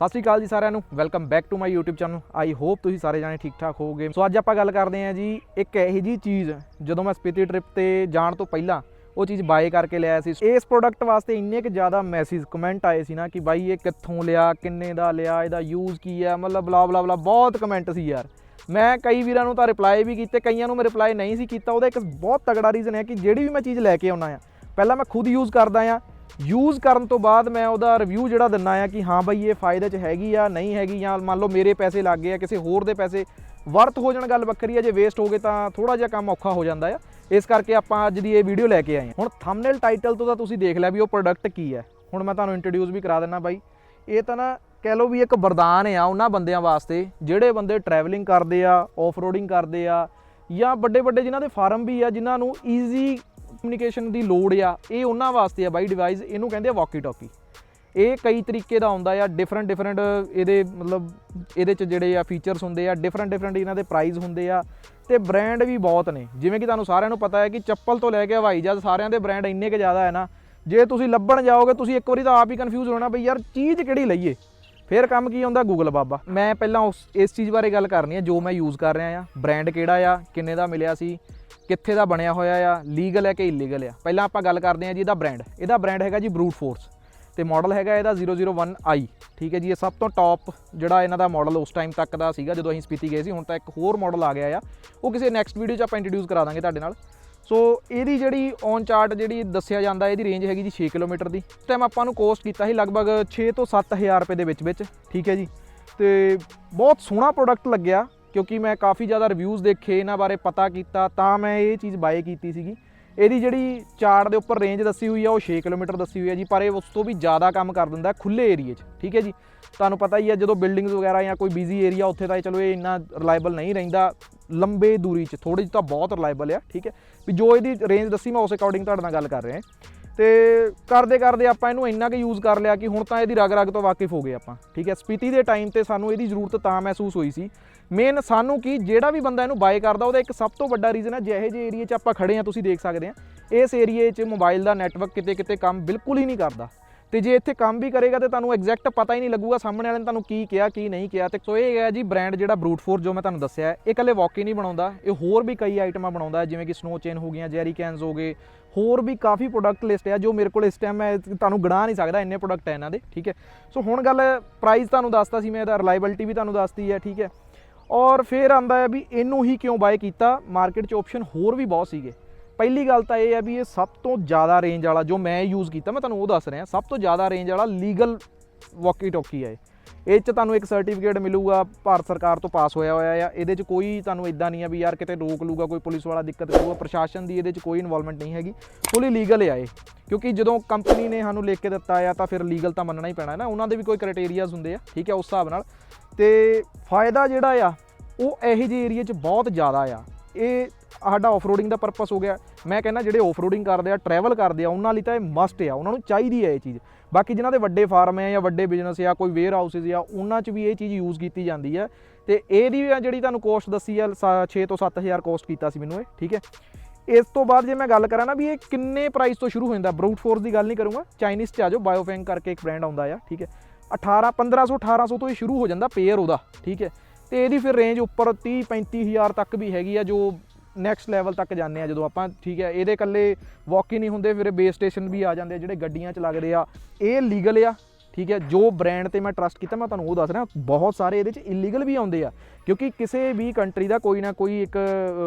ਸਤਿ ਸ਼੍ਰੀ ਅਕਾਲ ਜੀ ਸਾਰਿਆਂ ਨੂੰ। Welcome back to my YouTube channel I hope ਤੁਸੀਂ ਸਾਰੇ ਜਾਣੇ ਠੀਕ ਠਾਕ ਹੋਵੋਗੇ। ਸੋ ਅੱਜ ਆਪਾਂ ਗੱਲ ਕਰਦੇ ਹਾਂ ਜੀ, ਇੱਕ ਇਹੋ ਜੀ ਚੀਜ਼, ਜਦੋਂ ਮੈਂ ਸਪੀਤੀ ਟ੍ਰਿਪ ਤੇ ਜਾਣ ਤੋਂ ਪਹਿਲਾਂ ਉਹ ਚੀਜ਼ ਬਾਏ ਕਰਕੇ ਲਿਆ ਸੀ। ਇਸ ਪ੍ਰੋਡਕਟ ਵਾਸਤੇ ਇੰਨੇ ਕੁ ਜ਼ਿਆਦਾ ਮੈਸੇਜ ਕਮੈਂਟ ਆਏ ਸੀ ਨਾ ਕਿ ਬਾਈ ਇਹ ਕਿੱਥੋਂ ਲਿਆ, ਕਿੰਨੇ ਦਾ ਲਿਆ, ਇਹਦਾ ਯੂਜ਼ ਕੀ ਹੈ, ਮਤਲਬ ਬਲਾ ਬਲਾ ਬਲਾ ਬਹੁਤ ਕਮੈਂਟ ਸੀ ਯਾਰ। ਮੈਂ ਕਈ ਵੀਰਾਂ ਨੂੰ ਤਾਂ ਰਿਪਲਾਈ ਵੀ ਕੀਤੇ, ਕਈਆਂ ਨੂੰ ਮੈਂ ਰਿਪਲਾਈ ਨਹੀਂ ਸੀ ਕੀਤਾ। ਉਹਦਾ ਇੱਕ ਬਹੁਤ ਤਗੜਾ ਰੀਜ਼ਨ ਹੈ ਕਿ ਜਿਹੜੀ ਵੀ ਮੈਂ ਚੀਜ਼ ਲੈ ਕੇ ਆਉਣਾ ਆ, ਪਹਿਲਾਂ ਮੈਂ ਖੁਦ ਯੂਜ਼ ਕਰਦਾ ਆ ਯੂਜ਼ ਕਰਨ ਤੋਂ ਬਾਅਦ ਮੈਂ ਉਹਦਾ ਰਿਵਿਊ ਜਿਹੜਾ ਦਿੰਨਾ ਆ ਕਿ ਹਾਂ ਬਈ ਇਹ ਫਾਇਦੇ 'ਚ ਹੈਗੀ ਆ, ਨਹੀਂ ਹੈਗੀ ਜਾਂ ਮੰਨ ਲਓ ਮੇਰੇ ਪੈਸੇ ਲੱਗ ਗਏ ਆ, ਕਿਸੇ ਹੋਰ ਦੇ ਪੈਸੇ ਵਰਤ ਹੋ ਜਾਣ ਗੱਲ ਵੱਖਰੀ ਆ, ਜੇ ਵੇਸਟ ਹੋ ਗਏ ਤਾਂ ਥੋੜਾ ਜਿਹਾ ਕੰਮ ਔਖਾ ਹੋ ਜਾਂਦਾ ਆ। ਇਸ ਕਰਕੇ ਆਪਾਂ ਅੱਜ ਦੀ ਇਹ ਵੀਡੀਓ ਲੈ ਕੇ ਆਏ ਹਾਂ ਹੁਣ ਥੰਬਨੇਲ ਟਾਈਟਲ ਤੋਂ ਤਾਂ ਤੁਸੀਂ ਦੇਖ ਲਿਆ ਵੀ ਉਹ ਪ੍ਰੋਡਕਟ ਕੀ ਹੈ ਹੁਣ ਮੈਂ ਤੁਹਾਨੂੰ ਇੰਟਰੋਡਿਊਸ ਵੀ ਕਰਾ ਦਿੰਨਾ ਬਾਈ। ਇਹ ਤਾਂ ਨਾ ਕਹਿ ਲਓ ਵੀ ਇੱਕ ਵਰਦਾਨ ਆ ਉਹਨਾਂ ਬੰਦਿਆਂ ਵਾਸਤੇ, ਜਿਹੜੇ ਬੰਦੇ ਟਰੈਵਲਿੰਗ ਕਰਦੇ ਆ ਆਫ-ਰੋਡਿੰਗ ਕਰਦੇ ਆ ਜਾਂ ਵੱਡੇ ਵੱਡੇ ਜਿਨ੍ਹਾਂ ਦੇ ਫਾਰਮ ਵੀ ਆ, ਜਿਨ੍ਹਾਂ ਨੂੰ ਈਜ਼ੀ ਕਮਿਊਨੀਕੇਸ਼ਨ ਦੀ ਲੋੜ ਆ, ਇਹ ਉਹਨਾਂ ਵਾਸਤੇ ਆ ਬਾਈ ਡਿਵਾਈਸ ਇਹਨੂੰ ਕਹਿੰਦੇ ਆ ਵਾਕੀ ਟਾਕੀ ਇਹ ਕਈ ਤਰੀਕੇ ਦਾ ਆਉਂਦਾ ਆ ਡਿਫਰੈਂਟ ਡਿਫਰੈਂਟ ਇਹਦੇ ਮਤਲਬ ਇਹਦੇ ਚ ਜਿਹੜੇ ਆ ਫੀਚਰਸ ਹੁੰਦੇ ਆ ਡਿਫਰੈਂਟ ਡਿਫਰੈਂਟ ਇਹਨਾਂ ਦੇ ਪ੍ਰਾਈਸ ਹੁੰਦੇ ਆ, ਤੇ ਬ੍ਰਾਂਡ ਵੀ ਬਹੁਤ ਨੇ। ਜਿਵੇਂ ਕਿ ਤੁਹਾਨੂੰ ਸਾਰਿਆਂ ਨੂੰ ਪਤਾ ਹੈ ਕਿ ਚੱਪਲ ਤੋਂ ਲੈ ਕੇ ਹਵਾਈ ਜਹਾਜ਼ ਸਾਰਿਆਂ ਦੇ ਬ੍ਰਾਂਡ ਇੰਨੇ ਕੁ ਜ਼ਿਆਦਾ ਹੈ ਨਾ। ਜੇ ਤੁਸੀਂ ਲੱਭਣ ਜਾਓਗੇ, ਤੁਸੀਂ ਇੱਕ ਵਾਰੀ ਤਾਂ ਆਪ ਹੀ ਕਨਫਿਊਜ਼ ਹੋਣਾ ਬਈ ਯਾਰ ਚੀਜ਼ ਕਿਹੜੀ ਲਈਏ? ਫਿਰ ਕੰਮ ਕੀ ਆਉਂਦਾ ਗੂਗਲ ਬਾਬਾ। ਮੈਂ ਪਹਿਲਾਂ ਉਸ, ਇਸ ਚੀਜ਼ ਬਾਰੇ ਗੱਲ ਕਰਨੀ ਹੈ ਜੋ ਮੈਂ ਯੂਜ਼ ਕਰ ਰਿਹਾ ਆ। ਬ੍ਰਾਂਡ ਕਿਹੜਾ ਆ, ਕਿੰਨੇ ਦਾ ਮਿਲਿਆ ਸੀ ਕਿੱਥੇ ਦਾ ਬਣਿਆ ਹੋਇਆ ਆ ਲੀਗਲ ਹੈ ਕਿ ਇਲੀਗਲ ਆ? ਪਹਿਲਾਂ ਆਪਾਂ ਗੱਲ ਕਰਦੇ ਹਾਂ ਜੀ ਇਹਦਾ ਬ੍ਰਾਂਡ ਇਹਦਾ ਬ੍ਰਾਂਡ ਹੈਗਾ ਜੀ ਬਰੂਟ ਫੋਰਸ ਤੇ ਮਾਡਲ ਹੈਗਾ ਇਹਦਾ 001i ਠੀਕ ਹੈ ਜੀ, ਇਹ ਸਭ ਤੋਂ ਟੌਪ ਜਿਹੜਾ ਇਹਨਾਂ ਦਾ ਮਾਡਲ ਉਸ ਟਾਈਮ ਤੱਕ ਦਾ ਸੀਗਾ, ਜਦੋਂ ਅਸੀਂ ਸਪੀਤੀ ਗਏ ਸੀ, ਹੁਣ ਤਾਂ ਇੱਕ ਹੋਰ ਮਾਡਲ ਆ ਗਿਆ ਆ। ਉਹ ਕਿਸੇ ਨੈਕਸਟ ਵੀਡੀਓ 'ਚ ਆਪਾਂ ਇੰਟਰੋਡਿਊਸ ਕਰਾ ਦਾਂਗੇ ਤੁਹਾਡੇ ਨਾਲ। ਸੋ ਇਹਦੀ ਜਿਹੜੀ ਔਨ ਚਾਰਟ ਜਿਹੜੀ ਦੱਸਿਆ ਜਾਂਦਾ, ਇਹਦੀ ਰੇਂਜ ਹੈਗੀ ਜੀ 6 ਕਿਲੋਮੀਟਰ ਦੀ। ਇਸ ਟਾਈਮ ਆਪਾਂ ਨੂੰ ਕੋਸਟ ਕੀਤਾ ਸੀ ਲਗਭਗ 6 ਤੋਂ 7000 ਰੁਪਏ ਦੇ ਵਿੱਚ ਵਿੱਚ ਠੀਕ ਹੈ ਜੀ। ਤੇ ਬਹੁਤ ਸੋਹਣਾ ਪ੍ਰੋਡਕਟ ਲੱਗਿਆ। ਕਿਉਂਕਿ ਮੈਂ ਕਾਫੀ ਜ਼ਿਆਦਾ ਰਿਵਿਊਜ਼ ਦੇਖੇ, ਇਹਨਾਂ ਬਾਰੇ ਪਤਾ ਕੀਤਾ, ਤਾਂ ਮੈਂ ਇਹ ਚੀਜ਼ ਬਾਏ ਕੀਤੀ ਸੀਗੀ। ਇਹਦੀ ਜਿਹੜੀ ਚਾਰਟ ਦੇ ਉੱਪਰ ਰੇਂਜ ਦੱਸੀ ਹੋਈ ਆ, ਉਹ 6 ਕਿਲੋਮੀਟਰ ਦੱਸੀ ਹੋਈ ਹੈ ਜੀ, ਪਰ ਇਹ ਉਸ ਤੋਂ ਵੀ ਜ਼ਿਆਦਾ ਕੰਮ ਕਰ ਦਿੰਦਾ ਖੁੱਲੇ ਏਰੀਏ 'ਚ, ਠੀਕ ਹੈ ਜੀ? ਤੁਹਾਨੂੰ ਪਤਾ ਹੀ ਹੈ ਜਦੋਂ ਬਿਲਡਿੰਗਸ ਵਗੈਰਾ ਜਾਂ ਕੋਈ ਬਿਜ਼ੀ ਏਰੀਆ ਉੱਥੇ ਤਾਂ ਇਹ ਚਲੋ ਇਹ ਇੰਨਾ ਰਿਲਾਇਬਲ ਨਹੀਂ ਰਹਿੰਦਾ, ਲੰਬੇ ਦੂਰੀ 'ਚ ਥੋੜੀ ਜਿਹੀ ਤਾਂ ਬਹੁਤ ਰਿਲਾਇਬਲ ਆ, ਠੀਕ ਹੈ? ਵੀ ਜੋ ਇਹਦੀ ਰੇਂਜ ਦੱਸੀ, ਮੈਂ ਉਸ ਅਕੋਰਡਿੰਗ ਤੁਹਾਡੇ ਨਾਲ ਗੱਲ ਕਰ ਰਿਹਾ। ਤੇ ਕਰਦੇ ਕਰਦੇ ਆਪਾਂ ਇਹਨੂੰ ਇੰਨਾ ਕੁ ਯੂਜ਼ ਕਰ ਲਿਆ ਕਿ ਹੁਣ ਤਾਂ ਇਹਦੀ ਰਗ ਰਗ ਤੋਂ ਵਾਕਿਫ ਹੋ ਗਏ ਆਪਾਂ, ਠੀਕ ਹੈ? ਸਪੀਤੀ ਦੇ ਟਾਈਮ ਤੇ ਸਾਨੂੰ ਇਹਦੀ ਜ਼ਰੂਰਤ ਤਾਂ ਮਹਿਸੂਸ ਹੋਈ ਸੀ। ਮੇਨ ਸਾਨੂੰ ਕੀ, ਜਿਹੜਾ ਵੀ ਬੰਦਾ ਇਹਨੂੰ ਬਾਏ ਕਰਦਾ, ਉਹਦਾ ਇੱਕ ਸਭ ਤੋਂ ਵੱਡਾ ਰੀਜ਼ਨ ਹੈ ਜਿਹੇ ਜਿਹੇ ਏਰੀਏ 'ਚ ਆਪਾਂ ਖੜੇ ਆ ਤੁਸੀਂ ਦੇਖ ਸਕਦੇ ਆ ਇਸ ਏਰੀਏ 'ਚ ਮੋਬਾਈਲ ਦਾ ਨੈਟਵਰਕ ਕਿਤੇ ਕਿਤੇ ਕੰਮ ਬਿਲਕੁਲ ਹੀ ਨਹੀਂ ਕਰਦਾ। ਤੇ ਜੇ ਇੱਥੇ ਕੰਮ ਵੀ ਕਰੇਗਾ ਤੇ ਤੁਹਾਨੂੰ ਐਗਜ਼ੈਕਟ ਪਤਾ ਹੀ ਨਹੀਂ ਲੱਗੂਗਾ ਸਾਹਮਣੇ ਵਾਲੇ ਨੇ ਤੁਹਾਨੂੰ ਕੀ ਕਿਹਾ, ਕੀ ਨਹੀਂ ਕਿਹਾ। ਤੇ ਸੋ ਇਹ ਹੈ ਜੀ ਬ੍ਰਾਂਡ ਜਿਹੜਾ ਬਰੂਟ ਫੋਰ ਜੋ ਮੈਂ ਤੁਹਾਨੂੰ ਦੱਸਿਆ ਇਹ ਇਕੱਲੇ ਵਾਕੀ ਨਹੀਂ ਬਣਾਉਂਦਾ, ਇਹ ਹੋਰ ਵੀ ਕਈ ਆਈਟਮਾਂ ਬਣਾਉਂਦਾ ਜਿਵੇਂ ਕਿ ਸਨੋ ਚੇਨ ਹੋ ਗਈਆਂ ਜੈਰੀ ਕੈਨਸ ਹੋ ਗਏ, ਹੋਰ ਵੀ ਕਾਫੀ ਪ੍ਰੋਡਕਟ ਲਿਸਟ ਹੈ ਜੋ ਮੇਰੇ ਕੋਲ ਇਸ ਟਾਈਮ ਮੈਂ ਤੁਹਾਨੂੰ ਗਣਾ ਨਹੀਂ ਸਕਦਾ, ਇੰਨੇ ਪ੍ਰੋਡਕਟ ਹੈ ਇਹਨਾਂ ਦੇ, ਠੀਕ ਹੈ। ਸੋ ਹੁਣ ਗੱਲ ਪ੍ਰਾਈਸ ਤੁਹਾਨੂੰ ਦੱਸਤਾ ਸੀ ਮੈਂ, ਇਹਦਾ ਰਿਲਾਇਬਿਲਟੀ ਵੀ ਤੁਹਾਨੂੰ ਦੱਸਤੀ ਹੈ, ਠੀਕ ਹੈ। ਔਰ ਫਿਰ ਆਂਦਾ ਹੈ ਵੀ ਇਹਨੂੰ ਹੀ ਕਿਉਂ ਬਾਏ ਕੀਤਾ ਮਾਰਕੀਟ 'ਚ ਆਪਸ਼ਨ ਹੋਰ ਵੀ ਬਹੁਤ ਸੀਗੇ। ਪਹਿਲੀ ਗੱਲ ਤਾਂ ਇਹ ਹੈ ਵੀ ਇਹ ਸਭ ਤੋਂ ਜ਼ਿਆਦਾ ਰੇਂਜ ਵਾਲਾ ਜੋ ਮੈਂ ਯੂਜ਼ ਕੀਤਾ, ਮੈਂ ਤੁਹਾਨੂੰ ਉਹ ਦੱਸ ਰਿਹਾ, ਸਭ ਤੋਂ ਜ਼ਿਆਦਾ ਰੇਂਜ ਵਾਲਾ ਲੀਗਲ ਵਾਕੀ ਟੋਕੀ ਹੈ ਇਹ। 'ਚ ਤੁਹਾਨੂੰ ਇੱਕ ਸਰਟੀਫਿਕੇਟ ਮਿਲੂਗਾ, ਭਾਰਤ ਸਰਕਾਰ ਤੋਂ ਪਾਸ ਹੋਇਆ ਹੋਇਆ ਆ। ਇਹਦੇ 'ਚ ਕੋਈ ਤੁਹਾਨੂੰ ਇਦਾਂ ਨਹੀਂ ਆ ਵੀ ਯਾਰ ਕਿਤੇ ਰੋਕ ਲੂਗਾ ਕੋਈ ਪੁਲਿਸ ਵਾਲਾ ਦਿੱਕਤ ਕਰੂਗਾ। ਪ੍ਰਸ਼ਾਸਨ ਦੀ ਇਹਦੇ 'ਚ ਕੋਈ ਇਨਵੋਲਵਮੈਂਟ ਨਹੀਂ ਹੈਗੀ। ਫੁੱਲੀ ਲੀਗਲ ਆ ਇਹ। ਕਿਉਂਕਿ ਜਦੋਂ ਕੰਪਨੀ ਨੇ ਸਾਨੂੰ ਲਿਖ ਕੇ ਦਿੱਤਾ ਆ, ਤਾਂ ਫਿਰ ਲੀਗਲ ਤਾਂ ਮੰਨਣਾ ਹੀ ਪੈਣਾ ਹੈ ਨਾ। ਉਹਨਾਂ ਦੇ ਵੀ ਕੋਈ ਕ੍ਰਾਈਟੇਰੀਆਜ਼ ਹੁੰਦੇ ਆ, ਠੀਕ ਹੈ, ਉਸ ਹਿਸਾਬ ਨਾਲ। ਤੇ ਫਾਇਦਾ ਜਿਹੜਾ ਆ, ਉਹ ਇਹੋ ਜਿਹੇ ਏਰੀਆ 'ਚ ਬਹੁਤ ਜ਼ਿਆਦਾ ਆ। ਇਹ ਸਾਡਾ ਆਫਰੋਡਿੰਗ ਦਾ ਪਰਪਸ ਹੋ ਗਿਆ। ਮੈਂ ਕਹਿੰਦਾ ਜਿਹੜੇ ਆਫਰੋਡਿੰਗ ਕਰਦੇ ਆ ਟਰੈਵਲ ਕਰਦੇ ਆ, ਉਹਨਾਂ ਲਈ ਤਾਂ ਇਹ ਮਸਟ ਆ, ਉਹਨਾਂ ਨੂੰ ਚਾਹੀਦੀ ਹੈ ਇਹ ਚੀਜ਼। ਬਾਕੀ ਜਿਨ੍ਹਾਂ ਦੇ ਵੱਡੇ ਫਾਰਮ ਹੈ ਜਾਂ ਵੱਡੇ ਬਿਜ਼ਨਸ ਆ, ਕੋਈ ਵੇਅਰ ਹਾਊਸਿਸ ਆ, ਉਹਨਾਂ 'ਚ ਵੀ ਇਹ ਚੀਜ਼ ਯੂਜ਼ ਕੀਤੀ ਜਾਂਦੀ ਹੈ ਤੇ ਇਹਦੀ ਜਿਹੜੀ ਤੁਹਾਨੂੰ ਕੋਸਟ ਦੱਸੀ ਆ 6 ਤੋਂ 7000 ਕੋਸਟ ਕੀਤਾ ਸੀ ਮੈਨੂੰ ਇਹ, ਠੀਕ ਹੈ? ਇਸ ਤੋਂ ਬਾਅਦ ਜੇ ਮੈਂ ਗੱਲ ਕਰਾਂ ਨਾ ਵੀ ਇਹ ਕਿੰਨੇ ਪ੍ਰਾਈਸ ਤੋਂ ਸ਼ੁਰੂ ਹੋ ਜਾਂਦਾ ਬਰੂਟ ਫੋਰਸ ਦੀ ਗੱਲ ਨਹੀਂ ਕਰੂੰਗਾ ਚਾਈਨੀਜ਼ 'ਚ ਆ ਜਾਓ ਬਾਇਓਫੈਂਗ ਕਰਕੇ ਇੱਕ ਬ੍ਰਾਂਡ ਆਉਂਦਾ ਆ, ਠੀਕ ਹੈ? 18 1500 1800 ਤੋਂ ਇਹ ਸ਼ੁਰੂ ਹੋ ਜਾਂਦਾ ਪੇਅਰ ਉਹਦਾ, ਠੀਕ ਹੈ? ਤੇ ਇਹਦੀ ਫਿਰ ਰੇਂਜ ਉੱਪਰ 30 35000 ਤੱਕ ਵੀ ਹੈਗੀ ਆ ਜੋ ਨੈਕਸਟ ਲੈਵਲ ਤੱਕ ਜਾਂਦੇ ਆ ਜਦੋਂ ਆਪਾਂ, ਠੀਕ ਹੈ, ਇਹਦੇ ਇਕੱਲੇ ਵਾਕ ਹੀ ਨਹੀਂ ਹੁੰਦੇ, ਫਿਰ ਬੇਸ ਸਟੇਸ਼ਨ ਵੀ ਆ ਜਾਂਦੇ ਜਿਹੜੇ ਗੱਡੀਆਂ 'ਚ ਲੱਗਦੇ ਆ। ਇਹ ਲੀਗਲ ਆ ਠੀਕ ਹੈ, ਜੋ ਬ੍ਰਾਂਡ ਤੇ ਮੈਂ ਟਰਸਟ ਕੀਤਾ, ਮੈਂ ਤੁਹਾਨੂੰ ਉਹ ਦੱਸ ਰਿਹਾ, ਬਹੁਤ ਸਾਰੇ ਇਹਦੇ 'ਚ ਇਲੀਗਲ ਵੀ ਆਉਂਦੇ ਆ। ਕਿਉਂਕਿ ਕਿਸੇ ਵੀ ਕੰਟਰੀ ਦਾ ਕੋਈ ਨਾ ਕੋਈ ਇੱਕ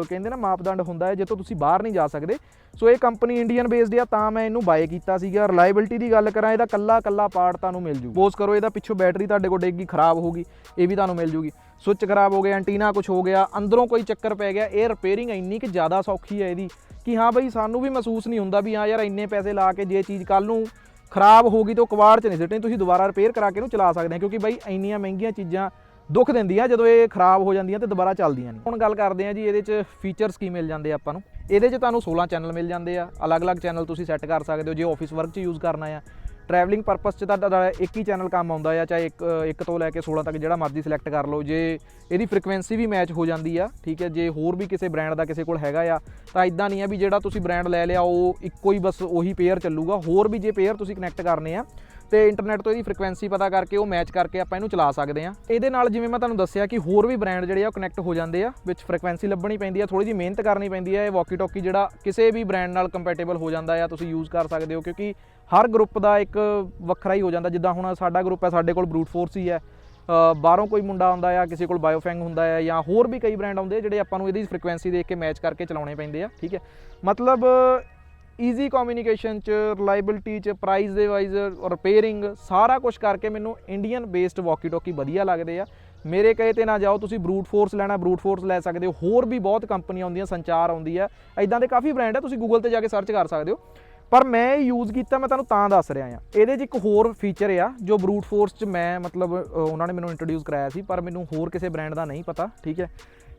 ਕਹਿੰਦੇ ਨਾ ਮਾਪਦੰਡ ਹੁੰਦਾ ਹੈ, ਜਿੱਥੋਂ ਤੁਸੀਂ ਬਾਹਰ ਨਹੀਂ ਜਾ ਸਕਦੇ। ਸੋ ਇਹ ਕੰਪਨੀ ਇੰਡੀਅਨ ਬੇਸਡ ਆ, ਤਾਂ ਮੈਂ ਇਹਨੂੰ ਬਾਏ ਕੀਤਾ ਸੀਗਾ। ਰਿਲਾਇਬਿਲਟੀ ਦੀ ਗੱਲ ਕਰਾਂ, ਇਹਦਾ ਕੱਲਾ ਕੱਲਾ ਪਾਰਟ ਤੁਹਾਨੂੰ ਮਿਲ ਜੂ। ਸਪੋਜ਼ ਕਰੋ ਇਹਦਾ ਪਿੱਛੋਂ ਬੈਟਰੀ ਤੁਹਾਡੇ ਕੋਲ ਡੇਗੀ ਖਰਾਬ ਹੋ ਗਈ, ਇਹ ਵੀ ਤੁਹਾਨੂੰ ਮਿਲ ਜੂਗੀ। ਸੁੱਚ ਖਰਾਬ ਹੋ ਗਿਆ ਐਂਟੀਨਾ ਕੁਝ ਹੋ ਗਿਆ, ਅੰਦਰੋਂ ਕੋਈ ਚੱਕਰ ਪੈ ਗਿਆ, ਇਹ ਰਿਪੇਅਰਿੰਗ ਇੰਨੀ ਕਿ ਜ਼ਿਆਦਾ ਸੌਖੀ ਹੈ ਇਹਦੀ ਕਿ ਹਾਂ ਬਈ ਸਾਨੂੰ ਵੀ ਮਹਿਸੂਸ ਨਹੀਂ ਹੁੰਦਾ ਵੀ ਹਾਂ ਯਾਰ ਇੰਨੇ ਪੈਸੇ ਲਾ ਕੇ ਜੇ ਚੀਜ਼ ਕੱਲ ਨੂੰ ਖਰਾਬ ਹੋ ਗਈ ਤਾਂ ਉਹ ਕਬਾੜ 'ਚ ਨਹੀਂ ਸਿੱਟਣੀ, ਤੁਸੀਂ ਦੁਬਾਰਾ ਰਿਪੇਅਰ ਕਰਾ ਕੇ ਇਹਨੂੰ ਚਲਾ ਸਕਦੇ ਹੋ, ਕਿਉਂਕਿ ਬਾਈ ਇੰਨੀਆਂ ਮਹਿੰਗੀਆਂ ਚੀਜ਼ਾਂ ਦੁੱਖ ਦਿੰਦੀਆਂ ਜਦੋਂ ਇਹ ਖਰਾਬ ਹੋ ਜਾਂਦੀਆਂ ਤੇ ਦੁਬਾਰਾ ਚੱਲਦੀਆਂ ਨਹੀਂ। ਹੁਣ ਗੱਲ ਕਰਦੇ ਆ ਜੀ, ਇਹਦੇ 'ਚ ਫੀਚਰਸ ਕੀ ਮਿਲ ਜਾਂਦੇ ਆ ਆਪਾਂ ਨੂੰ? ਇਹਦੇ 'ਚ ਤੁਹਾਨੂੰ 16 ਚੈਨਲ ਮਿਲ ਜਾਂਦੇ ਆ, ਅਲੱਗ-ਅਲੱਗ ਚੈਨਲ ਤੁਸੀਂ ਸੈੱਟ ਕਰ ਸਕਦੇ ਹੋ, ਜੇ ਆਫਿਸ ਵਰਕ 'ਚ ਯੂਜ਼ ਕਰਨਾ ਆ ਟਰੈਵਲਿੰਗ ਪਰਪਸ 'ਚ ਤਾਂ ਤੁਹਾਡਾ ਇੱਕ ਹੀ ਚੈਨਲ ਕੰਮ ਆਉਂਦਾ ਆ, ਚਾਹੇ ਇੱਕ ਇੱਕ ਤੋਂ ਲੈ ਕੇ 16 ਤੱਕ ਜਿਹੜਾ ਮਰਜ਼ੀ ਸਿਲੈਕਟ ਕਰ ਲਓ। ਜੇ ਇਹਦੀ ਫ੍ਰੀਕਵੈਂਸੀ ਵੀ ਮੈਚ ਹੋ ਜਾਂਦੀ ਆ, ਠੀਕ ਹੈ, ਜੇ ਹੋਰ ਵੀ ਕਿਸੇ ਬ੍ਰਾਂਡ ਦਾ ਕਿਸੇ ਕੋਲ ਹੈਗਾ ਆ, ਤਾਂ ਇਦਾਂ ਨਹੀਂ ਆ ਵੀ ਜਿਹੜਾ ਤੁਸੀਂ ਬ੍ਰਾਂਡ ਲੈ ਲਿਆ, ਉਹ ਇੱਕੋ ਹੀ ਬਸ ਉਹੀ ਪੇਅਰ ਚੱਲੂਗਾ। ਹੋਰ ਵੀ ਜੇ ਪੇਅਰ ਤੁਸੀਂ ਕਨੈਕਟ ਕਰਨੇ ਆ ਤੇ ਇੰਟਰਨੈਟ ਤੋਂ ਇਹਦੀ ਫ੍ਰੀਕੁਐਂਸੀ ਪਤਾ ਕਰਕੇ ਉਹ ਮੈਚ ਕਰਕੇ ਆਪਾਂ ਇਹਨੂੰ ਚਲਾ ਸਕਦੇ ਆ ਇਹਦੇ ਨਾਲ ਜਿਵੇਂ ਮੈਂ ਤੁਹਾਨੂੰ ਦੱਸਿਆ ਕਿ ਹੋਰ ਵੀ ਬ੍ਰਾਂਡ ਜਿਹੜੇ ਆ ਉਹ ਕਨੈਕਟ ਹੋ ਜਾਂਦੇ ਆ, ਵਿੱਚ ਫ੍ਰੀਕੁਐਂਸੀ ਲੱਭਣੀ ਪੈਂਦੀ ਆ ਥੋੜੀ ਜਿਹੀ ਮਿਹਨਤ ਕਰਨੀ ਪੈਂਦੀ ਆ, ਇਹ ਵਾਕੀ ਟੋਕੀ ਜਿਹੜਾ ਕਿਸੇ ਵੀ ਬ੍ਰਾਂਡ ਨਾਲ ਕੰਪੈਟੀਬਲ ਹੋ ਜਾਂਦਾ ਆ, ਤੁਸੀਂ ਯੂਜ਼ ਕਰ ਸਕਦੇ ਹੋ, ਕਿਉਂਕਿ ਹਰ ਗਰੁੱਪ ਦਾ ਇੱਕ ਵੱਖਰਾ ਹੀ ਹੋ ਜਾਂਦਾ। ਜਿੱਦਾਂ ਹੁਣ ਸਾਡਾ ਗਰੁੱਪ ਹੈ ਸਾਡੇ ਕੋਲ ਬਰੂਟ ਫੋਰਸ ਹੀ ਹੈ ਬਾਹਰੋਂ ਕੋਈ ਮੁੰਡਾ ਆਉਂਦਾ ਆ, ਕਿਸੇ ਕੋਲ ਬਾਇਓਫੈਂਗ ਹੁੰਦਾ ਆ, ਜਾਂ ਹੋਰ ਵੀ ਕਈ ਬ੍ਰਾਂਡ ਆਉਂਦੇ ਆ ਜਿਹੜੇ ਆਪਾਂ ਨੂੰ ਇਹਦੀ ਫ੍ਰੀਕੁਐਂਸੀ ਦੇਖ ਕੇ ਮੈਚ ਕਰਕੇ ਚਲਾਉਣੇ ਪੈਂਦੇ ਆ, ਠੀਕ ਹੈ। ਮਤਲਬ ਈਜ਼ੀ ਕਮਿਊਨੀਕੇਸ਼ਨ ਚ ਰਿਲਾਇਬਿਲਟੀ ਚ ਪ੍ਰਾਈਸ ਦੇ ਵਾਈਜ਼ ਰਿਪੇਅਰਿੰਗ ਸਾਰਾ ਕੁਝ ਕਰਕੇ ਮੈਨੂੰ ਇੰਡੀਅਨ ਬੇਸਡ ਵਾਕੀ ਟੋਕੀ ਵਧੀਆ ਲੱਗਦੇ ਆ। ਮੇਰੇ ਕਹੇ ਤੇ ਨਾ ਜਾਓ, ਤੁਸੀਂ ਬਰੂਟ ਫੋਰਸ ਲੈਣਾ ਬਰੂਟ ਫੋਰਸ ਲੈ ਸਕਦੇ ਹੋ। ਹੋਰ ਵੀ ਬਹੁਤ ਕੰਪਨੀਆਂ ਆਉਂਦੀਆਂ, ਸੰਚਾਰ ਆਉਂਦੀ ਆ। ਐਦਾਂ ਦੇ ਕਾਫੀ ਬ੍ਰਾਂਡ ਆ, ਤੁਸੀਂ ਗੂਗਲ ਤੇ ਜਾ ਕੇ ਸਰਚ ਕਰ ਸਕਦੇ ਹੋ। ਪਰ ਮੈਂ ਇਹ ਯੂਜ਼ ਕੀਤਾ, ਮੈਂ ਤੁਹਾਨੂੰ ਤਾਂ ਦੱਸ ਰਿਹਾ ਆ। ਇਹਦੇ 'ਚ ਇੱਕ ਹੋਰ ਫੀਚਰ ਆ, ਜੋ ਬਰੂਟ ਫੋਰਸ 'ਚ ਮੈਂ ਮਤਲਬ ਉਹਨਾਂ ਨੇ ਮੈਨੂੰ ਇੰਟਰੋਡਿਊਸ ਕਰਾਇਆ ਸੀ, ਪਰ ਮੈਨੂੰ ਹੋਰ ਕਿਸੇ ਬ੍ਰਾਂਡ ਦਾ ਨਹੀਂ ਪਤਾ, ਠੀਕ ਹੈ?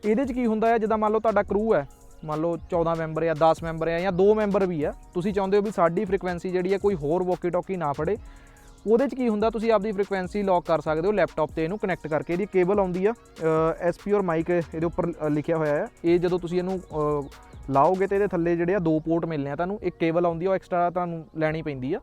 ਇਹਦੇ 'ਚ ਕੀ ਹੁੰਦਾ ਹੈ ਜਿੱਦਾਂ ਮੰਨ ਲਓ ਤੁਹਾਡਾ ਕਰੂ ਹੈ ਮੰਨ ਲਓ 14 ਮੈਂਬਰ ਆ 10 ਮੈਂਬਰ ਆ ਜਾਂ 2 ਮੈਂਬਰ ਵੀ ਆ, ਤੁਸੀਂ ਚਾਹੁੰਦੇ ਹੋ ਵੀ ਸਾਡੀ ਫ੍ਰੀਕੁਐਂਸੀ ਜਿਹੜੀ ਆ ਕੋਈ ਹੋਰ ਵੋਕੀ ਟੋਕੀ ਨਾ ਫੜੇ, ਉਹਦੇ 'ਚ ਕੀ ਹੁੰਦਾ ਤੁਸੀਂ ਆਪਦੀ ਫ੍ਰੀਕੁਐਂਸੀ ਲੌਕ ਕਰ ਸਕਦੇ ਹੋ ਲੈਪਟਾਪ ਤੇ ਇਹਨੂੰ ਕਨੈਕਟ ਕਰਕੇ, ਇਹਦੀ ਕੇਬਲ ਆਉਂਦੀ ਆ ਐਸਪੀ ਔਰ ਮਾਈਕ ਇਹਦੇ ਉੱਪਰ ਲਿਖਿਆ ਹੋਇਆ ਹੈ ਇਹ ਜਦੋਂ ਤੁਸੀਂ ਇਹਨੂੰ ਲਾਓਗੇ ਤੇ ਇਹਦੇ ਥੱਲੇ ਜਿਹੜੇ ਆ ਦੋ ਪੋਰਟ ਮਿਲਨੇ ਆ ਤੁਹਾਨੂੰ, ਇੱਕ ਕੇਬਲ ਆਉਂਦੀ ਆ, ਉਹ ਐਕਸਟਰਾ ਤੁਹਾਨੂੰ ਲੈਣੀ ਪੈਂਦੀ ਆ,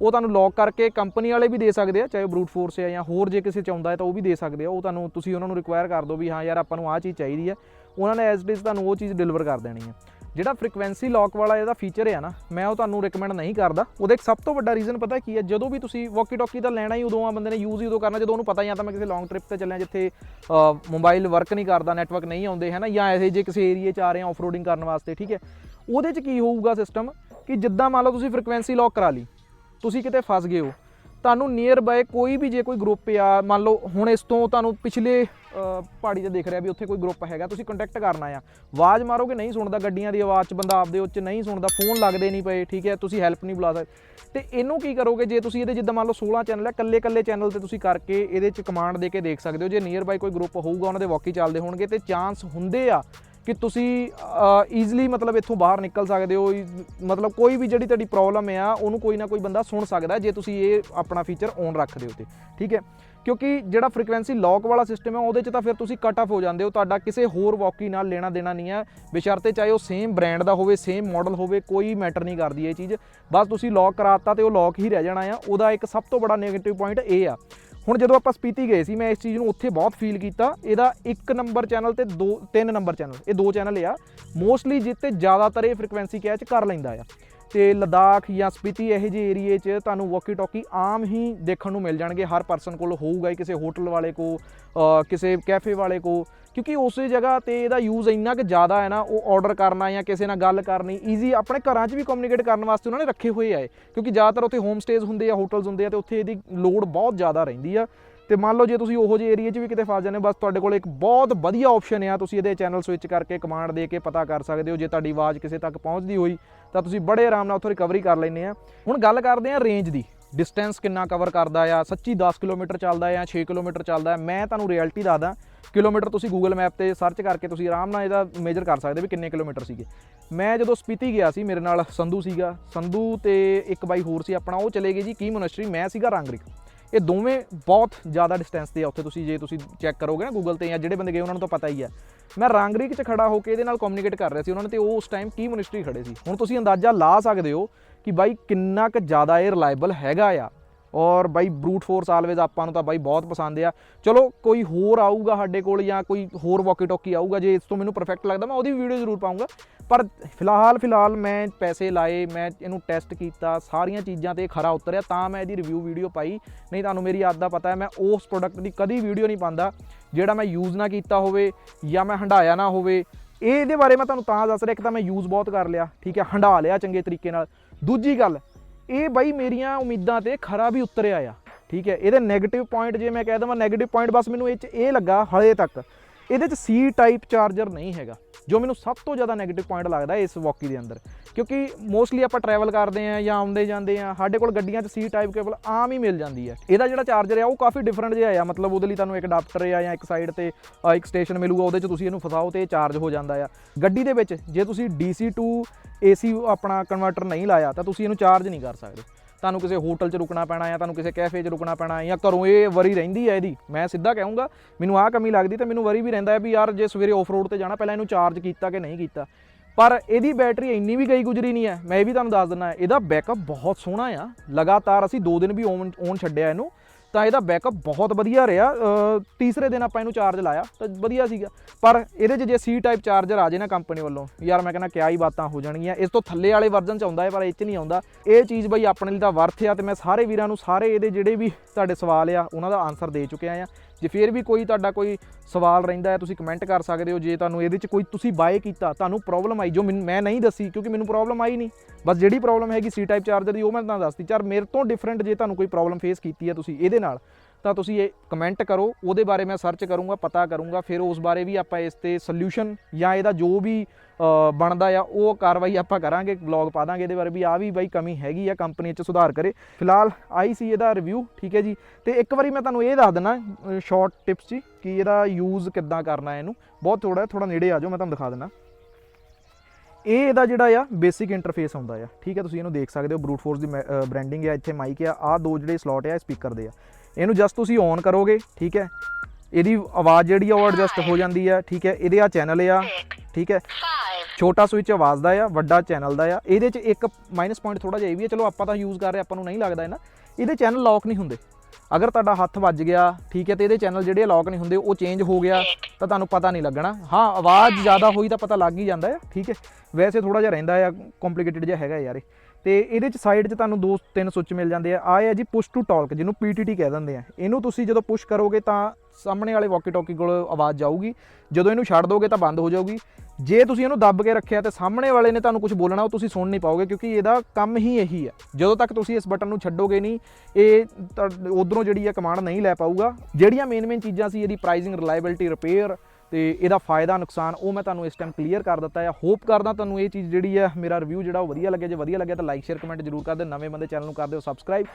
ਉਹ ਤੁਹਾਨੂੰ ਲੌਕ ਕਰਕੇ ਕੰਪਨੀ ਵਾਲੇ ਵੀ ਦੇ ਸਕਦੇ ਆ, ਚਾਹੇ ਬਰੂਟ ਫੋਰਸ ਹੈ ਜਾਂ ਹੋਰ ਜੇ ਕਿਸੇ ਚਾਹੁੰਦਾ ਹੈ ਤਾਂ ਉਹ ਵੀ ਦੇ ਸਕਦੇ ਆ, ਉਹ ਤੁਹਾਨੂੰ ਤੁਸੀਂ ਉਹਨਾਂ ਨੂੰ ਰਿਕੁਆਇਰ ਕਰ ਦਿਓ ਵੀ ਹਾਂ ਯਾਰ ਆਪਾਂ ਨੂੰ ਆਹ ਚੀਜ਼ ਚਾਹੀਦੀ ਆ ਉਹਨਾਂ ਨੇ ਐਜ਼ ਇਟ ਇਜ਼ ਤੁਹਾਨੂੰ ਉਹ ਚੀਜ਼ ਡਿਲੀਵਰ ਕਰ ਦੇਣੀ ਹੈ। ਜਿਹੜਾ ਫ੍ਰੀਕੁਐਂਸੀ ਲੌਕ ਵਾਲਾ ਇਹਦਾ ਫੀਚਰ ਹੈ ਨਾ, ਮੈਂ ਉਹ ਤੁਹਾਨੂੰ ਰეკਮੈਂਡ ਨਹੀਂ ਕਰਦਾ। ਉਹਦਾ ਇੱਕ ਸਭ ਤੋਂ ਵੱਡਾ ਰੀਜ਼ਨ ਪਤਾ ਕੀ ਹੈ, ਜਦੋਂ ਵੀ ਤੁਸੀਂ ਵਾਕੀ ਟਾਕੀ ਦਾ ਲੈਣਾ ਹੀ ਉਦੋਂ ਆ ਬੰਦੇ ਨੇ ਯੂਜ਼ ਹੀ ਉਦੋਂ ਕਰਨਾ, ਜਦੋਂ ਉਹਨੂੰ ਪਤਾ ਜਾਂ ਤਾਂ ਮੈਂ ਕਿਸੇ ਲੌਂਗ ਟ੍ਰਿਪ ਤੇ ਚੱਲਿਆ ਜਿੱਥੇ ਮੋਬਾਈਲ ਵਰਕ ਨਹੀਂ ਕਰਦਾ ਨੈਟਵਰਕ ਨਹੀਂ ਆਉਂਦੇ ਹੈ ਨਾ ਜਾਂ ਐਸੇ ਜੇ ਕਿਸੇ ਏਰੀਏ 'ਚ ਆ ਰਹੇ ਆ ਆਫਰੋਡਿੰਗ ਕਰਨ ਵਾਸਤੇ, ਠੀਕ ਹੈ। ਉਹਦੇ 'ਚ ਕੀ ਹੋਊਗਾ ਸਿਸਟਮ ਕਿ ਜਿੱਦਾਂ ਮੰਨ ਲਓ ਤੁਸੀਂ ਫ੍ਰੀਕੁਐਂਸੀ ਲੌਕ ਕਰਾ ਲਈ, ਤੁਸੀਂ ਕਿਤੇ ਫਸ ਗਏ ਹੋ ਤੁਹਾਨੂੰ ਨੀਅਰ ਬਾਏ ਕੋਈ ਵੀ ਜੇ ਕੋਈ ਗਰੁੱਪ ਆ, ਮੰਨ ਲਓ ਹੁਣ ਇਸ ਤੋਂ ਤੁਹਾਨੂੰ ਪਿਛਲੇ ਪਹਾੜੀ ਤੇ ਦੇਖ ਰਿਹਾ ਵੀ ਉੱਥੇ ਕੋਈ ਗਰੁੱਪ ਹੈਗਾ, ਤੁਸੀਂ ਕੰਟੈਕਟ ਕਰਨਾ ਆ। ਆਵਾਜ਼ ਮਾਰੋਗੇ, ਨਹੀਂ ਸੁਣਦਾ ਗੱਡੀਆਂ ਦੀ ਆਵਾਜ਼ 'ਚ ਬੰਦਾ ਆਪਦੇ ਉੱਚ ਨਹੀਂ ਸੁਣਦਾ ਫੋਨ ਲੱਗਦੇ ਨਹੀਂ ਪਏ, ਠੀਕ ਹੈ, ਤੁਸੀਂ ਹੈਲਪ ਨਹੀਂ ਬੁਲਾ ਸਕਦੇ। ਤੇ ਇਹਨੂੰ ਕੀ ਕਰੋਗੇ, ਜੇ ਤੁਸੀਂ ਇਹਦੇ ਜਿੱਦਾਂ ਮੰਨ ਲਓ 16 ਚੈਨਲ ਹੈ ਕੱਲੇ ਕੱਲੇ ਚੈਨਲ ਤੇ ਤੁਸੀਂ ਕਰਕੇ ਇਹਦੇ 'ਚ ਕਮਾਂਡ ਦੇ ਕੇ ਦੇਖ ਸਕਦੇ ਹੋ, ਜੇ ਨੀਅਰ ਬਾਏ ਕੋਈ ਗਰੁੱਪ ਹੋਊਗਾ, ਉਹਨਾਂ ਦੇ ਵਾਕੀ ਚੱਲਦੇ ਹੋਣਗੇ, ਤੇ ਚਾਂਸ ਹੁੰਦੇ ਆ ਕਿ ਤੁਸੀਂ ਈਜ਼ੀਲੀ ਮਤਲਬ ਇੱਥੋਂ ਬਾਹਰ ਨਿਕਲ ਸਕਦੇ ਹੋ ਮਤਲਬ ਕੋਈ ਵੀ ਜਿਹੜੀ ਤੁਹਾਡੀ ਪ੍ਰੋਬਲਮ ਆ, ਉਹਨੂੰ ਕੋਈ ਨਾ ਕੋਈ ਬੰਦਾ ਸੁਣ ਸਕਦਾ ਜੇ ਤੁਸੀਂ ਇਹ ਆਪਣਾ ਫੀਚਰ ਔਨ ਰੱਖਦੇ ਹੋ ਤੇ, ਠੀਕ ਹੈ? ਕਿਉਂਕਿ ਜਿਹੜਾ ਫ੍ਰੀਕੁਐਂਸੀ ਲੌਕ ਵਾਲਾ ਸਿਸਟਮ ਹੈ ਉਹਦੇ 'ਚ ਤਾਂ ਫਿਰ ਤੁਸੀਂ ਕੱਟ ਆਫ ਹੋ ਜਾਂਦੇ ਹੋ, ਤੁਹਾਡਾ ਕਿਸੇ ਹੋਰ ਵਾਕੀ ਨਾਲ ਲੈਣਾ ਦੇਣਾ ਨਹੀਂ ਹੈ ਬੇਸ਼ਰਤੇ ਚਾਹੇ ਉਹ ਸੇਮ ਬ੍ਰਾਂਡ ਦਾ ਹੋਵੇ ਸੇਮ ਮਾਡਲ ਹੋਵੇ, ਕੋਈ ਮੈਟਰ ਨਹੀਂ ਕਰਦੀ ਇਹ ਚੀਜ਼। ਬਸ ਤੁਸੀਂ ਲੌਕ ਕਰਾਤਾ ਤੇ ਉਹ ਲੌਕ ਹੀ ਰਹਿ ਜਾਣਾ ਆ, ਉਹਦਾ ਇੱਕ ਸਭ ਤੋਂ ਬੜਾ ਨੈਗੇਟਿਵ ਪੁਆਇੰਟ ਇਹ ਆ ਹੁਣ ਜਦੋਂ ਆਪਾਂ ਸਪੀਤੀ ਗਏ ਸੀ, ਮੈਂ ਇਸ ਚੀਜ਼ ਨੂੰ ਉੱਥੇ ਬਹੁਤ ਫੀਲ ਕੀਤਾ। ਇਹਦਾ ਇੱਕ ਨੰਬਰ ਚੈਨਲ ਤੇ ਦੋ, ਤਿੰਨ ਨੰਬਰ ਚੈਨਲ ਇਹ ਦੋ ਚੈਨਲ ਆ। ਮੋਸਟਲੀ ਜਿੱਤੇ ਜ਼ਿਆਦਾਤਰ ਇਹ ਫ੍ਰੀਕੁਐਂਸੀ ਕੈਚ ਕਰ ਲੈਂਦਾ ਆ। ਤੇ ਲਦਾਖ ਜਾਂ ਸਪੀਤੀ ਇਹੋ ਜਿਹੇ ਏਰੀਏ 'ਚ ਤੁਹਾਨੂੰ ਵਾਕੀ ਟਾਕੀ ਆਮ ਹੀ ਦੇਖਣ ਨੂੰ ਮਿਲ ਜਾਣਗੇ। ਹਰ ਪਰਸਨ ਕੋਲ ਹੋਊਗਾ ਹੀ ਕਿਸੇ ਹੋਟਲ ਵਾਲੇ ਕੋ ਕਿਸੇ ਕੈਫੇ ਵਾਲੇ ਕੋ ਕਿਉਂਕਿ ਉਸੇ ਜਗ੍ਹਾ ਤੇ ਇਹਦਾ ਯੂਜ਼ ਇੰਨਾ ਕਿ ਜ਼ਿਆਦਾ ਹੈ ਨਾ, ਉਹ ਆਰਡਰ ਕਰਨਾ ਜਾਂ ਕਿਸੇ ਨਾਲ ਗੱਲ ਕਰਨੀ ਈਜ਼ੀ ਆਪਣੇ ਘਰਾਂ 'ਚ ਵੀ ਕਮਿਊਨੀਕੇਟ ਕਰਨ ਵਾਸਤੇ ਉਹਨਾਂ ਨੇ ਰੱਖੇ ਹੋਏ ਆਏ ਕਿਉਂਕਿ ਜ਼ਿਆਦਾਤਰ ਉੱਥੇ ਹੋਮ ਸਟੇਜ਼ ਹੁੰਦੇ ਆ ਹੋਟਲਸ ਹੁੰਦੇ ਆ ਤੇ ਉੱਥੇ ਇਹਦੀ ਲੋਡ ਬਹੁਤ ਜ਼ਿਆਦਾ ਰਹਿੰਦੀ ਆ। ਤੇ ਮੰਨ ਲਓ ਜੇ ਤੁਸੀਂ ਉਹੋ ਜਿਹੇ ਏਰੀਆ 'ਚ ਵੀ ਕਿਤੇ ਫਸ ਜਾਂਦੇ ਹੋ, ਬਸ ਤੁਹਾਡੇ ਕੋਲ ਇੱਕ ਬਹੁਤ ਵਧੀਆ ਆਪਸ਼ਨ ਆ, ਤੁਸੀਂ ਇਹਦੇ ਚੈਨਲ ਸਵਿਚ ਕਰਕੇ ਕਮਾਂਡ ਦੇ ਕੇ ਪਤਾ ਕਰ ਸਕਦੇ ਹੋ, ਜੇ ਤੁਹਾਡੀ ਆਵਾਜ਼ ਕਿਸੇ ਤੱਕ ਪਹੁੰਚਦੀ ਹੋਈ ਤਾਂ ਤੁਸੀਂ ਬੜੇ ਆਰਾਮ ਨਾਲ ਉੱਥੋਂ ਰਿਕਵਰੀ ਕਰ ਲੈਂਦੇ ਆ। ਹੁਣ ਗੱਲ ਕਰਦੇ ਆ ਰੇਂਜ ਦੀ। ਡਿਸਟੈਂਸ ਕਿੰਨਾ ਕਵਰ ਕਰਦਾ ਆ? ਸੱਚੀ 10 ਕਿਲੋਮੀਟਰ ਚੱਲਦਾ ਆ 6 ਕਿਲੋਮੀਟਰ ਚੱਲਦਾ ਮੈਂ ਤੁਹਾਨੂੰ ਰਿਐਲਿਟੀ ਦੱਸਦਾ। ਕਿਲੋਮੀਟਰ ਤੁਸੀਂ ਗੂਗਲ ਮੈਪ ਤੇ ਸਰਚ ਕਰਕੇ ਤੁਸੀਂ ਆਰਾਮ ਨਾਲ ਇਹਦਾ ਮੇਜਰ ਕਰ ਸਕਦੇ ਵੀ ਕਿੰਨੇ ਕਿਲੋਮੀਟਰ ਸੀਗੇ। ਮੈਂ ਜਦੋਂ ਸਪੀਤੀ ਗਿਆ ਸੀ, ਮੇਰੇ ਨਾਲ ਸੰਧੂ ਸੀਗਾ। ਸੰਧੂ ਤੇ ਇੱਕ ਬਾਈ ਹੋਰ ਸੀ ਆਪਣਾ, ਉਹ ਚਲੇ ਗਏ ਜੀ, ਕੀ ਮੋਨਸਟਰੀ ਮੈਂ ਸੀਗਾ ਰਾਂਗਰਿਕ। ਇਹ ਦੋਵੇਂ ਬਹੁਤ ਜ਼ਿਆਦਾ ਡਿਸਟੈਂਸ ਤੇ ਆ ਉੱਥੇ ਤੁਸੀਂ, ਜੇ ਤੁਸੀਂ ਚੈੱਕ ਕਰੋਗੇ ਨਾ ਗੂਗਲ ਤੇ ਜਾਂ ਜਿਹੜੇ ਬੰਦੇ ਗਏ ਉਹਨਾਂ ਨੂੰ ਤਾਂ ਪਤਾ ਹੀ ਆ। ਮੈਂ ਰਾਂਗਰੀਕ 'ਚ ਖੜਾ ਹੋ ਕੇ ਇਹਦੇ ਨਾਲ ਕਮਿਊਨੀਕੇਟ ਕਰ ਰਿਹਾ ਸੀ ਉਹਨਾਂ ਨੇ ਤੇ ਉਹ ਉਸ ਟਾਈਮ ਕੀ ਮਿਨਿਸਟਰੀ ਖੜੇ ਸੀ। ਹੁਣ ਤੁਸੀਂ ਅੰਦਾਜ਼ਾ ਲਾ ਸਕਦੇ ਹੋ ਕਿ ਬਾਈ ਕਿੰਨਾ ਕੁ ਜ਼ਿਆਦਾ ਇਹ ਰਿਲਾਇਬਲ ਹੈਗਾ ਆ। ਔਰ ਬਾਈ ਬਰੂਟ ਫੋਰਸ ਆਲਵੇਜ਼ ਆਪਾਂ ਨੂੰ ਤਾਂ ਬਾਈ ਬਹੁਤ ਪਸੰਦ ਆ। ਚਲੋ, ਕੋਈ ਹੋਰ ਆਊਗਾ ਸਾਡੇ ਕੋਲ ਜਾਂ ਕੋਈ ਹੋਰ ਵਾਕੀ ਟੋਕੀ ਆਊਗਾ, ਜੇ ਇਸ ਤੋਂ ਮੈਨੂੰ ਪਰਫੈਕਟ ਲੱਗਦਾ, ਮੈਂ ਉਹਦੀ ਵੀਡੀਓ ਜ਼ਰੂਰ ਪਾਉਂਗਾ ਪਰ ਫਿਲਹਾਲ ਫਿਲਹਾਲ ਮੈਂ ਪੈਸੇ ਲਾਏ, ਮੈਂ ਇਹਨੂੰ ਟੈਸਟ ਕੀਤਾ, ਸਾਰੀਆਂ ਚੀਜ਼ਾਂ ਤੇ ਖਰਾ ਉਤਰਿਆ, ਤਾਂ ਮੈਂ ਇਹਦੀ ਰਿਵਿਊ ਵੀਡੀਓ ਪਾਈ। ਨਹੀਂ, ਤੁਹਾਨੂੰ ਮੇਰੀ ਆਦਤ ਦਾ ਪਤਾ ਹੈ, ਮੈਂ ਉਸ ਪ੍ਰੋਡਕਟ ਦੀ ਕਦੀ ਵੀਡੀਓ ਨਹੀਂ ਪਾਉਂਦਾ, ਜਿਹੜਾ ਮੈਂ ਯੂਜ਼ ਨਾ ਕੀਤਾ ਹੋਵੇ ਜਾਂ ਮੈਂ ਹੰਡਾਇਆ ਨਾ ਹੋਵੇ। ਇਹ ਇਹਦੇ ਬਾਰੇ ਮੈਂ ਤੁਹਾਨੂੰ ਤਾਂ ਦੱਸ ਰਿਹਾ, ਇੱਕ ਤਾਂ ਮੈਂ ਯੂਜ਼ ਬਹੁਤ ਕਰ ਲਿਆ, ਠੀਕ ਹੈ ਹੰਡਾ ਲਿਆ ਚੰਗੇ ਤਰੀਕੇ ਨਾਲ। ਦੂਜੀ ਗੱਲ ਇਹ ਬਾਈ ਮੇਰੀਆਂ ਉਮੀਦਾਂ ਤੇ ਖਰਾ ਵੀ ਉਤਰਿਆ ਆ, ਠੀਕ ਹੈ? ਇਹਦੇ 네ਗੇਟਿਵ ਪੁਆਇੰਟ ਜੇ ਮੈਂ ਕਹਿ ਦਵਾਂ 네ਗੇਟਿਵ ਪੁਆਇੰਟ ਬਸ ਮੈਨੂੰ ਇਹ ਚ ਇਹ ਲੱਗਾ ਹਲੇ ਤੱਕ। ਇਹਦੇ ਚ ਸੀ ਟਾਈਪ ਚਾਰਜਰ ਨਹੀਂ ਹੈਗਾ, ਜੋ ਮੈਨੂੰ ਸਭ ਤੋਂ ਜ਼ਿਆਦਾ 네ਗੇਟਿਵ ਪੁਆਇੰਟ ਲੱਗਦਾ ਇਸ ਵਾਕੀ ਦੇ ਅੰਦਰ। ਕਿਉਂਕਿ ਮੋਸਟਲੀ ਆਪਾਂ ਟਰੈਵਲ ਕਰਦੇ ਆ ਜਾਂ ਆਉਂਦੇ ਜਾਂਦੇ ਆ ਸਾਡੇ ਕੋਲ ਗੱਡੀਆਂ 'ਚ ਸੀ ਟਾਈਪ ਕੇਬਲ ਆਮ ਹੀ ਮਿਲ ਜਾਂਦੀ ਹੈ। ਇਹਦਾ ਜਿਹੜਾ ਚਾਰਜਰ ਆ, ਉਹ ਕਾਫੀ ਡਿਫਰੈਂਟ ਜਿਹਾ ਆ। ਮਤਲਬ ਉਹਦੇ ਲਈ ਤੁਹਾਨੂੰ ਇੱਕ ਅਡਾਪਟਰ ਆ ਜਾਂ ਇੱਕ ਸਾਈਡ ਤੇ ਇੱਕ ਸਟੇਸ਼ਨ ਮਿਲੂਗਾ, ਉਹਦੇ 'ਚ ਤੁਸੀਂ ਇਹਨੂੰ ਫਸਾਓ ਤੇ ਚਾਰਜ ਹੋ ਜਾਂਦਾ ਆ। ਗੱਡੀ ਦੇ ਵਿੱਚ, ਜੇ ਤੁਸੀਂ DC ਟੂ AC ਆਪਣਾ ਕਨਵਰਟਰ ਨਹੀਂ ਲਾਇਆ, ਤਾਂ ਤੁਸੀਂ ਇਹਨੂੰ ਚਾਰਜ ਨਹੀਂ ਕਰ ਸਕਦੇ। ਤੁਹਾਨੂੰ ਕਿਸੇ ਹੋਟਲ 'ਚ ਰੁਕਣਾ ਪੈਣਾ ਜਾਂ ਤੁਹਾਨੂੰ ਕਿਸੇ ਕੈਫੇ 'ਚ ਰੁਕਣਾ ਪੈਣਾ ਜਾਂ ਘਰੋਂ ਇਹ ਵਰੀ ਰਹਿੰਦੀ ਹੈ ਇਹਦੀ। ਮੈਂ ਸਿੱਧਾ ਕਹੂੰਗਾ, ਮੈਨੂੰ ਆਹ ਕਮੀ ਲੱਗਦੀ ਤੇ ਮੈਨੂੰ ਵਰੀ ਵੀ ਰਹਿੰਦਾ ਹੈ ਵੀ ਯਾਰ ਜੇ ਸਵੇਰੇ ਆਫ ਰੋਡ ਤੇ ਜਾਣਾ, ਪਹਿਲਾਂ ਇਹਨੂੰ ਚਾਰਜ ਕੀਤਾ ਕਿ ਨਹੀਂ ਕੀਤਾ। ਪਰ ਇਹਦੀ ਬੈਟਰੀ ਇੰਨੀ ਵੀ ਗਈ ਗੁਜਰੀ ਨਹੀਂ ਹੈ। ਮੈਂ ਇਹ ਵੀ ਤੁਹਾਨੂੰ ਦੱਸ ਦਿੰਦਾ ਇਹਦਾ ਬੈਕਅਪ ਬਹੁਤ ਸੋਹਣਾ ਆ। ਲਗਾਤਾਰ ਅਸੀਂ 2 ਦਿਨ ਵੀ ਔਨ ਔਨ ਛੱਡਿਆ ਇਹਨੂੰ। ਤਾਂ ਇਹਦਾ ਬੈਕਅਪ ਬਹੁਤ ਵਧੀਆ ਰਿਹਾ। ਤੀਸਰੇ ਦਿਨ ਆਪਾਂ ਇਹਨੂੰ ਚਾਰਜ ਲਾਇਆ, ਤਾਂ ਵਧੀਆ ਸੀਗਾ। ਪਰ ਇਹਦੇ 'ਚ ਜੇ ਸੀ ਟਾਈਪ ਚਾਰਜਰ ਆ ਜੇ ਨਾ ਕੰਪਨੀ ਵੱਲੋਂ, ਯਾਰ ਮੈਂ ਕਹਿੰਦਾ ਕਿਆ ਹੀ ਬਾਤਾਂ ਹੋ ਜਾਣਗੀਆਂ। ਇਸ ਤੋਂ ਥੱਲੇ ਵਾਲੇ ਵਰਜ਼ਨ 'ਚ ਆਉਂਦਾ ਹੈ ਪਰ ਇਹ 'ਚ ਨਹੀਂ ਆਉਂਦਾ। ਇਹ ਚੀਜ਼ ਬਈ ਆਪਣੇ ਲਈ ਤਾਂ ਵਰਥ ਆ, ਤੇ ਮੈਂ ਸਾਰੇ ਵੀਰਾਂ ਨੂੰ ਸਾਰੇ ਇਹਦੇ ਜਿਹੜੇ ਵੀ ਤੁਹਾਡੇ ਸਵਾਲ ਆ, ਉਹਨਾਂ ਦਾ ਆਨਸਰ ਦੇ ਚੁੱਕਿਆ ਆ। ਜੇ ਫਿਰ ਵੀ ਕੋਈ ਤੁਹਾਡਾ ਕੋਈ ਸਵਾਲ ਰਹਿੰਦਾ ਹੈ, ਤੁਸੀਂ ਕਮੈਂਟ ਕਰ ਸਕਦੇ ਹੋ। ਜੇ ਤੁਹਾਨੂੰ ਇਹਦੇ 'ਚ ਕੋਈ ਤੁਸੀਂ ਬਾਏ ਕੀਤਾ, ਤੁਹਾਨੂੰ ਪ੍ਰੋਬਲਮ ਆਈ, ਜੋ ਮੈਨੂੰ- ਮੈਂ ਨਹੀਂ ਦੱਸੀ, ਕਿਉਂਕਿ ਮੈਨੂੰ ਪ੍ਰੋਬਲਮ ਆਈ ਨਹੀਂ। ਬਸ ਜਿਹੜੀ ਪ੍ਰੋਬਲਮ ਹੈਗੀ ਸੀ ਟਾਈਪ ਚਾਰਜਰ ਦੀ, ਉਹ ਮੈਂ ਤੁਹਾਨੂੰ ਦੱਸਤੀ। ਚਾਰ ਮੇਰੇ ਤੋਂ ਡਿਫਰੈਂਟ ਜੇ ਤੁਹਾਨੂੰ ਕੋਈ ਪ੍ਰੋਬਲਮ ਫੇਸ ਕੀਤੀ ਹੈ ਤੁਸੀਂ, ਇਹਦੇ ਨਾਲ। ਤਾਂ ਤੁਸੀਂ ਇਹ ਕਮੈਂਟ ਕਰੋ, ਉਹਦੇ ਬਾਰੇ ਮੈਂ ਸਰਚ ਕਰੂੰਗਾ, ਪਤਾ ਕਰੂੰਗਾ, ਫਿਰ ਉਸ ਬਾਰੇ ਵੀ ਆਪਾਂ ਇਸ ਤੇ ਸੋਲੂਸ਼ਨ ਜਾਂ ਇਹਦਾ ਜੋ ਵੀ ਬਣਦਾ ਆ, ਉਹ ਕਾਰਵਾਈ ਆਪਾਂ ਕਰਾਂਗੇ ਵਲੌਗ ਪਾ ਦਾਂਗੇ ਇਹਦੇ ਬਾਰੇ ਵੀ ਆ ਵੀ ਬਾਈ ਕਮੀ ਹੈਗੀ ਆ ਕੰਪਨੀ 'ਚ ਸੁਧਾਰ ਕਰੇ। ਫਿਲਹਾਲ ਆਈ ਸੀ ਇਹਦਾ ਰਿਵਿਊ ਠੀਕ ਹੈ ਜੀ। ਤੇ ਇੱਕ ਵਾਰੀ ਮੈਂ ਤੁਹਾਨੂੰ ਇਹ ਦੱਸ ਦਿੰਦਾ ਸ਼ਾਰਟ ਟਿਪਸ ਜੀ, ਕਿ ਇਹਦਾ ਯੂਜ਼ ਕਿੱਦਾਂ ਕਰਨਾ ਇਹਨੂੰ। ਬਹੁਤ ਥੋੜਾ ਥੋੜਾ ਨੇੜੇ ਆ ਜਾਓ, ਮੈਂ ਤੁਹਾਨੂੰ ਦਿਖਾ ਦਿੰਦਾ ਇਹ ਇਹਦਾ ਜਿਹੜਾ ਆ ਬੇਸਿਕ ਇੰਟਰਫੇਸ ਹੁੰਦਾ ਆ, ਠੀਕ ਹੈ, ਤੁਸੀਂ ਇਹਨੂੰ ਦੇਖ ਸਕਦੇ ਹੋ ਬਰੂਟ ਫੋਰਸ ਦੀ ਬ੍ਰਾਂਡਿੰਗ ਹੈ ਇੱਥੇ ਮਾਈਕ ਆ ਆ ਦੋ ਜਿਹੜੇ ਸਲੋਟ ਆ ਸਪੀਕਰ ਦੇ ਆ। ਇਹਨੂੰ ਜਸਟ ਤੁਸੀਂ ਔਨ ਕਰੋਗੇ, ਠੀਕ ਹੈ? ਇਹਦੀ ਆਵਾਜ਼ ਜਿਹੜੀ ਆ ਉਹ ਐਡਜਸਟ ਹੋ ਜਾਂਦੀ ਆ, ਠੀਕ ਹੈ? ਇਹਦੇ ਆ ਚੈਨਲ ਆ, ਠੀਕ ਹੈ? ਛੋਟਾ ਸਵਿਚ ਆਵਾਜ਼ ਦਾ ਆ, ਵੱਡਾ ਚੈਨਲ ਦਾ ਆ। ਇਹਦੇ 'ਚ ਇੱਕ ਮਾਈਨਸ ਪੁਆਇੰਟ ਥੋੜਾ ਜਿਹਾ ਇਹ ਵੀ ਹੈ ਚਲੋ ਆਪਾਂ ਤਾਂ ਯੂਜ਼ ਕਰ ਰਹੇ ਆਪਾਂ ਨੂੰ ਨਹੀਂ ਲੱਗਦਾ ਇਹ ਨਾ ਇਹਦੇ ਚੈਨਲ ਲੌਕ ਨਹੀਂ ਹੁੰਦੇ। ਅਗਰ ਤੁਹਾਡਾ ਹੱਥ ਵੱਜ ਗਿਆ, ਠੀਕ ਹੈ? ਤੇ ਇਹਦੇ ਚੈਨਲ ਜਿਹੜੇ ਲੌਕ ਨਹੀਂ ਹੁੰਦੇ, ਉਹ ਚੇਂਜ ਹੋ ਗਿਆ, ਤਾਂ ਤੁਹਾਨੂੰ ਪਤਾ ਨਹੀਂ ਲੱਗਣਾ। ਹਾਂ, ਆਵਾਜ਼ ਜ਼ਿਆਦਾ ਹੋਈ ਤਾਂ ਪਤਾ ਲੱਗ ਹੀ ਜਾਂਦਾ ਹੈ ਠੀਕ ਹੈ? ਵੈਸੇ ਥੋੜਾ ਜਿਹਾ ਰਹਿੰਦਾ ਆ ਕੰਪਲਿਕੇਟਡ ਜਿਹਾ ਹੈਗਾ ਯਾਰ ਇਹ। ਤੇ ਇਹਦੇ ਚ ਸਾਈਡ 'ਚ ਤੁਹਾਨੂੰ ਦੋ ਤਿੰਨ ਸੁੱਚ ਮਿਲ ਜਾਂਦੇ ਆ। ਆ ਹੈ ਜੀ ਪੁਸ਼ ਟੂ ਟਾਲਕ ਜਿਹਨੂੰ PTT ਕਹਿ ਦਿੰਦੇ ਆ। ਇਹਨੂੰ ਤੁਸੀਂ ਜਦੋਂ ਪੁਸ਼ ਕਰੋਗੇ ਤਾਂ ਸਾਹਮਣੇ ਵਾਲੇ ਵਾਕੀ ਟਾਕੀ ਕੋਲ ਆਵਾਜ਼ ਜਾਊਗੀ। ਜਦੋਂ ਇਹਨੂੰ ਛੱਡ ਦੋਗੇ ਤਾਂ ਬੰਦ ਹੋ ਜਾਊਗੀ। ਜੇ ਤੁਸੀਂ ਇਹਨੂੰ ਦੱਬ ਕੇ ਰੱਖਿਆ ਤੇ ਸਾਹਮਣੇ ਵਾਲੇ ਨੇ ਤੁਹਾਨੂੰ ਕੁਝ ਬੋਲਣਾ, ਉਹ ਤੁਸੀਂ ਸੁਣ ਨਹੀਂ ਪਾਓਗੇ, ਕਿਉਂਕਿ ਇਹਦਾ ਕੰਮ ਹੀ ਇਹੀ ਹੈ ਜਦੋਂ ਤੱਕ ਤੁਸੀਂ ਇਸ ਬਟਨ ਨੂੰ ਛੱਡੋਗੇ ਨਹੀਂ, ਇਹ ਉਧਰੋਂ ਜਿਹੜੀ ਹੈ ਕਮਾਂਡ ਨਹੀਂ ਲੈ ਪਾਊਗਾ। ਜਿਹੜੀਆਂ ਮੇਨ ਮੇਨ ਚੀਜ਼ਾਂ ਸੀ, ਇਹਦੀ ਪ੍ਰਾਈਸਿੰਗ ਰਿਲਾਇਬਿਲਟੀ ਰਿਪੇਅਰ ਤੇ ਇਹਦਾ ਫਾਇਦਾ, ਨੁਕਸਾਨ ਉਹ ਮੈਂ ਤੁਹਾਨੂੰ ਇਸ ਟਾਈਮ ਕਲੀਅਰ ਕਰ ਦਿੱਤਾ ਹੈ। ਹੋਪ ਕਰਦਾ ਤੁਹਾਨੂੰ ਇਹ ਚੀਜ਼ ਜਿਹੜੀ ਹੈ, ਮੇਰਾ ਰਿਵਿਊ ਜਿਹੜਾ ਉਹ ਵਧੀਆ ਲੱਗਿਆ ਜੇ ਵਧੀਆ ਲੱਗਿਆ ਤਾਂ ਲਾਈਕ ਸ਼ੇਅਰ ਕਮੈਂਟ ਜ਼ਰੂਰ ਕਰ ਦਿਓ। ਨਵੇਂ ਬੰਦੇ ਚੈਨਲ ਨੂੰ ਕਰ ਦਿਓ ਸਬਸਕ੍ਰਾਈਬ